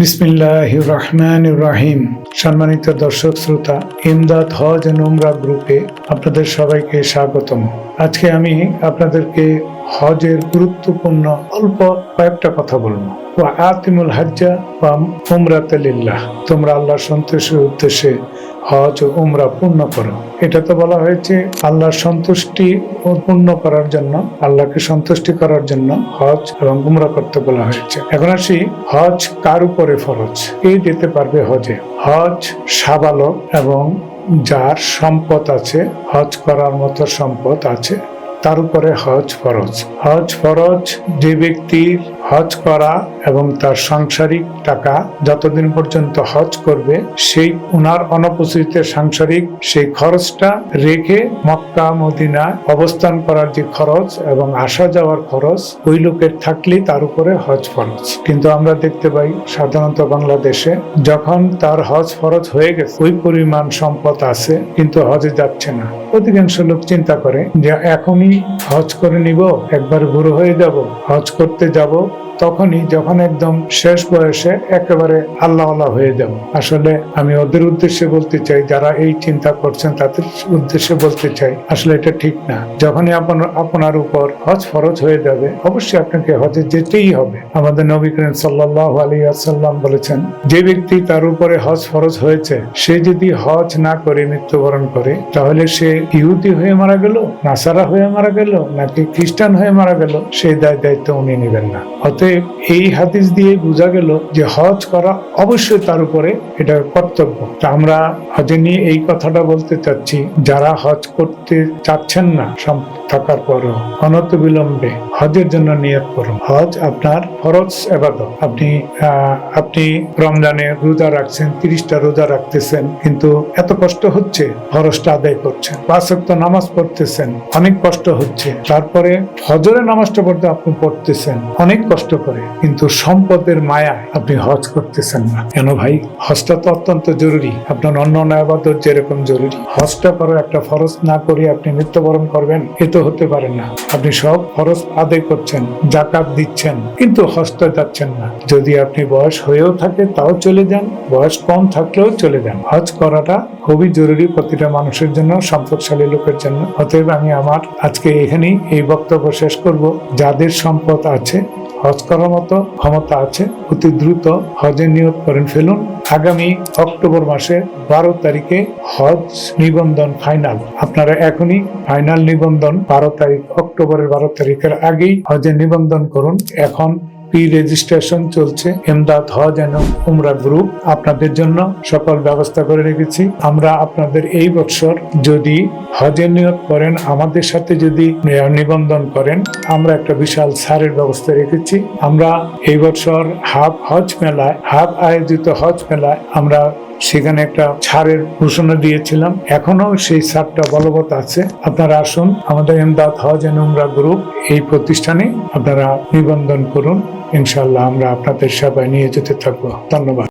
বিসমিল্লাহ রহমান রাহিম সম্মানিত দর্শক শ্রোতা, ইমদাদ হজ নোমরা গ্রুপে আপনাদের সবাইকে স্বাগতম। আজকে আমি আপনাদেরকে হজের গুরুত্বপূর্ণ অল্প কয়েকটা কথা বলব আতিমুল হাজ্জা বা উমরাতে লিল্লাহ। তোমরা আল্লাহর সন্তোষের উদ্দেশ্যে হজ ও উমরা পূর্ণ করো। এটা তো বলা হয়েছে আল্লাহর সন্তুষ্টি পূর্ণ করার জন্য, আল্লাহকে সন্তুষ্টি করার জন্য হজ এবং উমরা করতে বলা হয়েছে। এখন আসি, হজ কার উপরে ফরজ? কে যেতে পারবে হজে? হজ সাবালক এবং যার সম্পদ আছে, হজ করার মতো সম্পদ আছে। তার উপরে হজ ফরজ। হজ ফরজ যে ব্যক্তির হজ করা এবং তার সাংসারিক টাকা যতদিন পর্যন্ত হজ করবে, সেই উনার অনুপস্থিতিতে সাংসারিক সেই খরচটা রেখে মক্কা মদিনা অবস্থান করার যে খরচ এবং আসা যাওয়ার খরচ, ওই লোকের থাকলেই তার উপরে হজ ফরজ। কিন্তু আমরা দেখতে পাই সাধারণত বাংলাদেশে যখন তার হজ ফরজ হয়ে গেছে, ওই পরিমাণ সম্পদ আছে, কিন্তু হজে যাচ্ছে না। অধিকাংশ লোক চিন্তা করে যে, এখনই হজ করে নিব, একবার বুড়ো হয়ে যাব, হজ করতে যাব তখনই যখন একদম শেষ বয়সে একেবারে আল্লাহ আল্লাহ হয়ে যাব। আসলে আমি ওদের উদ্দেশ্যে বলতে চাই, যারা এই চিন্তা করছেন তাদের উদ্দেশ্যে বলতে চাই, আসলে এটা ঠিক না। যখনই আপনার আপনার উপর হজ ফরজ হয়ে যাবে, অবশ্যই আপনাকে হজে যেতেই হবে। আমাদের নবী করিম সাল্লাহ আলী আসাল্লাম বলেছেন, যে ব্যক্তি তার উপরে হজ ফরজ হয়েছে, সে যদি হজ না করে, মৃত্যুবরণ করে, তাহলে সে ইহুদি হয়ে মারা গেল, নাসারা হয়ে মারা গেল, নাকি খ্রিস্টান হয়ে মারা গেল? সেই দায় দায়িত্ব উনি নেবেন না। অতএব এই হাদিস দিয়ে বোঝা গেল যে হজ করা অবশ্যই তার উপরে এটা কর্তব্য। তা আমরা হজে নিয়ে এই কথাটা বলতে চাচ্ছি, যারা হজ করতে চাচ্ছেন না থাকার পরও অনত বিলম্বে হজের জন্য নিয়ত করুন। হজ আপনার ফরজ এবাদত। আপনি আপনি রমজানে রোজা রাখছেন, তিরিশটা রোজা রাখতেছেন, কিন্তু এত কষ্ট হচ্ছে, ফরজটা আদায় করছেন। পাঁচ নামাজ পড়তেছেন, অনেক কষ্ট হচ্ছে। তারপরে ফজরের নামাজটা পড়তে আপনি পড়তেছেন, অনেক কষ্ট করে, কিন্তু সম্পদের মায়ায় আপনি হজ করতেছেন না। কেন ভাই? হজটা তো অত্যন্ত জরুরি। আপনার অন্য আবাদত যেরকম জরুরি। হজটা করার একটা ফরজ না করে আপনি মৃত্যুবরণ করবেন, এ তো হতে পারে না। আপনি সব ফরজ আদায় করছেন, জাকাত দিচ্ছেন, কিন্তু হজটা যাচ্ছেন না। যদি আপনি বয়স হয়েও থাকে, তাও চলে যান। বয়স কম থাকলেও চলে যান। হজ করাটা খুবই জরুরি প্রতিটা মানুষের জন্য, সম্পদশালী লোকের জন্য। অতএব আমি আমার আজকে এখানেই এই বক্তব্য শেষ করব। যাদের সম্পদ আছে হজ করার মতো ক্ষমতা আছে, অতি দ্রুত হজে নিয়োগ করেন ফেলুন। আগামী অক্টোবর মাসে বারো তারিখে হজ নিবন্ধন ফাইনাল। আপনারা এখনই ফাইনাল নিবন্ধন বারো তারিখ, অক্টোবরের বারো তারিখের আগেই হজে নিবন্ধন করুন। এখন প্রি রেজিস্ট্রেশন চলছে। এমদাদ হজ যেন উমরা গ্রুপ আপনাদের জন্য সকল ব্যবস্থা করে রেখেছি। আমরা আপনাদের এই বছর যদি হজের নিয়ত করেন, আমাদের সাথে যদি নিবন্ধন করেন, আমরা একটা বিশাল সারের ব্যবস্থা রেখেছি। আমরা এই বছর হাফ হজ মেলায়, হাফ আয়োজিত হজ মেলায় আমরা সেখানে একটা ছাড়ের ঘোষণা দিয়েছিলাম। এখনও সেই ছাড়টা বলবৎ আছে। আপনারা আসুন, আমাদের এমদাদ হজ এন্ড উমরা গ্রুপ এই প্রতিষ্ঠানে আপনারা নিবন্ধন করুন। ইনশাল্লাহ আমরা আপনাদের সেবায় নিয়ে যেতে থাকব। ধন্যবাদ।